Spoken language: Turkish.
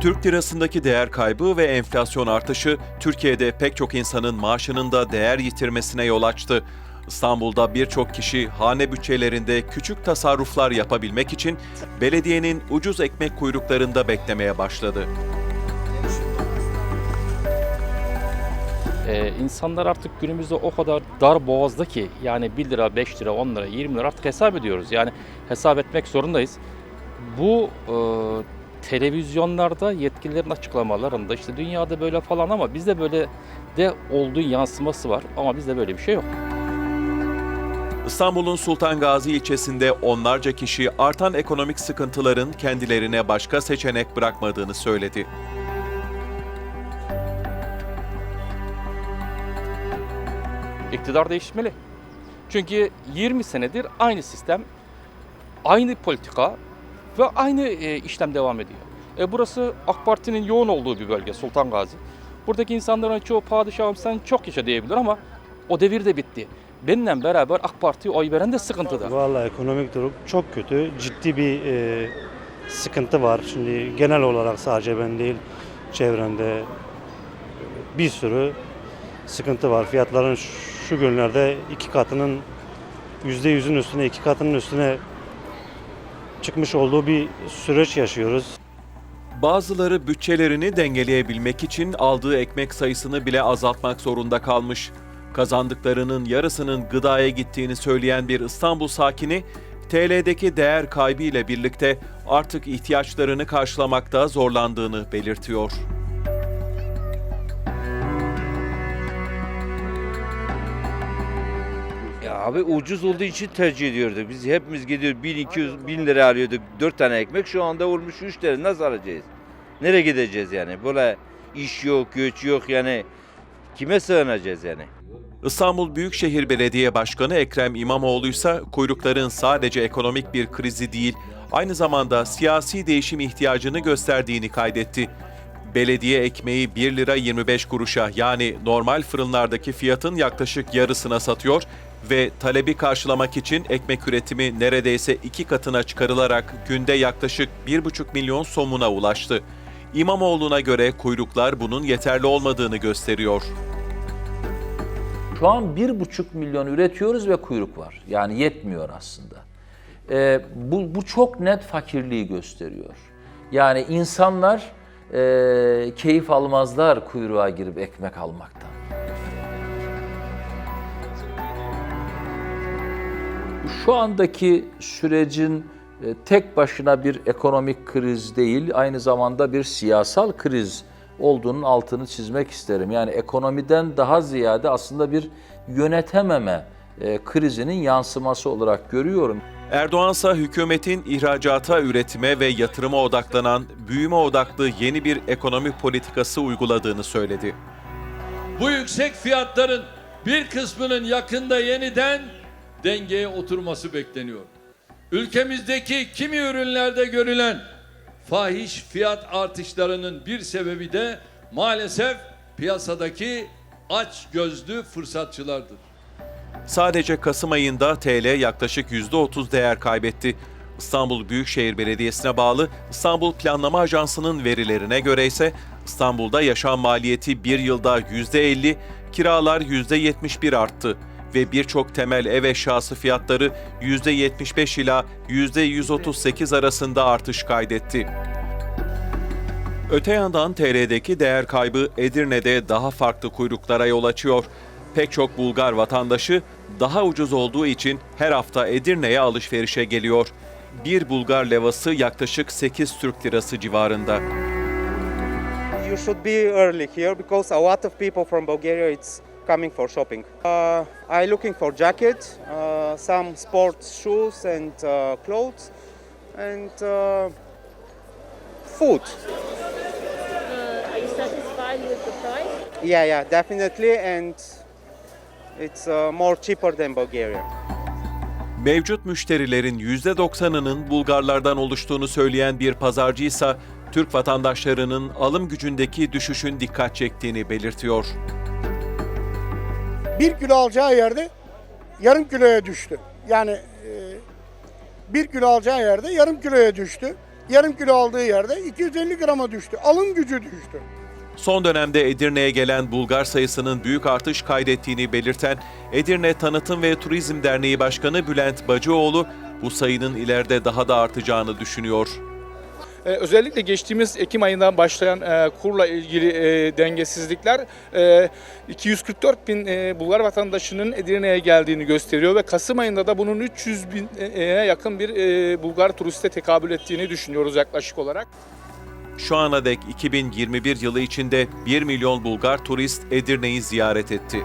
Türk lirasındaki değer kaybı ve enflasyon artışı Türkiye'de pek çok insanın maaşının da değer yitirmesine yol açtı. İstanbul'da birçok kişi hane bütçelerinde küçük tasarruflar yapabilmek için belediyenin ucuz ekmek kuyruklarında beklemeye başladı. Ee, insanlar artık günümüzde o kadar dar boğazda ki yani 1 lira, 5 lira, 10 lira, 20 lira artık hesap ediyoruz. Yani hesap etmek zorundayız. Bu e, televizyonlarda yetkililerin açıklamalarında işte dünyada böyle falan ama bizde böyle de olduğu yansıması var ama bizde böyle bir şey yok. İstanbul'un Sultan Gazi ilçesinde onlarca kişi artan ekonomik sıkıntıların kendilerine başka seçenek bırakmadığını söyledi. İktidar değişmeli. Çünkü 20 senedir aynı sistem, aynı politika ve aynı e, işlem devam ediyor. E, burası AK Parti'nin yoğun olduğu bir bölge Sultan Gazi. Buradaki insanların çoğu padişahım sen çok yaşa diyebilir ama o devir de bitti. Benimle beraber AK Parti'ye oy veren de sıkıntıda. Vallahi ekonomik durum çok kötü. Ciddi bir e, sıkıntı var. Şimdi genel olarak sadece ben değil, çevremde bir sürü sıkıntı var. Fiyatların şu günlerde iki katının yüzde yüzün üstüne, iki katının üstüne çıkmış olduğu bir süreç yaşıyoruz. Bazıları bütçelerini dengeleyebilmek için aldığı ekmek sayısını bile azaltmak zorunda kalmış. Kazandıklarının yarısının gıdaya gittiğini söyleyen bir İstanbul sakini, TL'deki değer kaybı ile birlikte artık ihtiyaçlarını karşılamakta zorlandığını belirtiyor. Abi ucuz olduğu için tercih ediyorduk. Biz hepimiz gidiyor 1200 bin lira alıyorduk 4 tane ekmek. Şu anda olmuş 3 lira. Nasıl alacağız? Nereye gideceğiz yani? Böyle iş yok, güç yok yani. Kime sığınacağız yani? İstanbul Büyükşehir Belediye Başkanı Ekrem İmamoğlu ise kuyrukların sadece ekonomik bir krizi değil, aynı zamanda siyasi değişim ihtiyacını gösterdiğini kaydetti. Belediye ekmeği 1 lira 25 kuruşa yani normal fırınlardaki fiyatın yaklaşık yarısına satıyor ve talebi karşılamak için ekmek üretimi neredeyse iki katına çıkarılarak günde yaklaşık 1,5 milyon somuna ulaştı. İmamoğlu'na göre kuyruklar bunun yeterli olmadığını gösteriyor. Şu an bir buçuk milyon üretiyoruz ve kuyruk var. Yani yetmiyor aslında. Ee, bu, bu çok net fakirliği gösteriyor. Yani insanlar e, keyif almazlar kuyruğa girip ekmek almaktan. Şu andaki sürecin e, tek başına bir ekonomik kriz değil, aynı zamanda bir siyasal kriz olduğunun altını çizmek isterim. Yani ekonomiden daha ziyade aslında bir yönetememe e, krizinin yansıması olarak görüyorum. Erdoğan ise hükümetin ihracata, üretime ve yatırıma odaklanan, büyüme odaklı yeni bir ekonomi politikası uyguladığını söyledi. Bu yüksek fiyatların bir kısmının yakında yeniden dengeye oturması bekleniyor. Ülkemizdeki kimi ürünlerde görülen fahiş fiyat artışlarının bir sebebi de maalesef piyasadaki aç gözlü fırsatçılardır. Sadece Kasım ayında TL yaklaşık %30 değer kaybetti. İstanbul Büyükşehir Belediyesi'ne bağlı İstanbul Planlama Ajansı'nın verilerine göre ise İstanbul'da yaşam maliyeti bir yılda %50, kiralar %71 arttı ve birçok temel ev eşyası fiyatları %75 ila %138 arasında artış kaydetti. Öte yandan TL'deki değer kaybı Edirne'de daha farklı kuyruklara yol açıyor. Pek çok Bulgar vatandaşı daha ucuz olduğu için her hafta Edirne'ye alışverişe geliyor. Bir Bulgar levası yaklaşık 8 Türk lirası civarında. You should be early here because a lot of people from Bulgaria it's coming for shopping. Uh, I looking for jacket, uh, some sports shoes and uh, clothes, and uh, food. Uh, are you satisfied with the price? Yeah, yeah, definitely, and it's uh, more cheaper than Bulgaria. Mevcut müşterilerin %90'ının Bulgarlardan oluştuğunu söyleyen bir pazarcı ise Türk vatandaşlarının alım gücündeki düşüşün dikkat çektiğini belirtiyor. Bir kilo alacağı yerde yarım kiloya düştü. Yani e, bir kilo alacağı yerde yarım kiloya düştü. yarım kilo aldığı yerde 250 grama düştü. Alım gücü düştü. Son dönemde Edirne'ye gelen Bulgar sayısının büyük artış kaydettiğini belirten Edirne Tanıtım ve Turizm Derneği Başkanı Bülent Bacıoğlu bu sayının ileride daha da artacağını düşünüyor. Ee, özellikle geçtiğimiz Ekim ayından başlayan e, kurla ilgili e, dengesizlikler e, 244 bin e, Bulgar vatandaşının Edirne'ye geldiğini gösteriyor ve Kasım ayında da bunun 300 bine yakın bir Bulgar turiste tekabül ettiğini düşünüyoruz yaklaşık olarak. Şu ana dek 2021 yılı içinde 1 milyon Bulgar turist Edirne'yi ziyaret etti.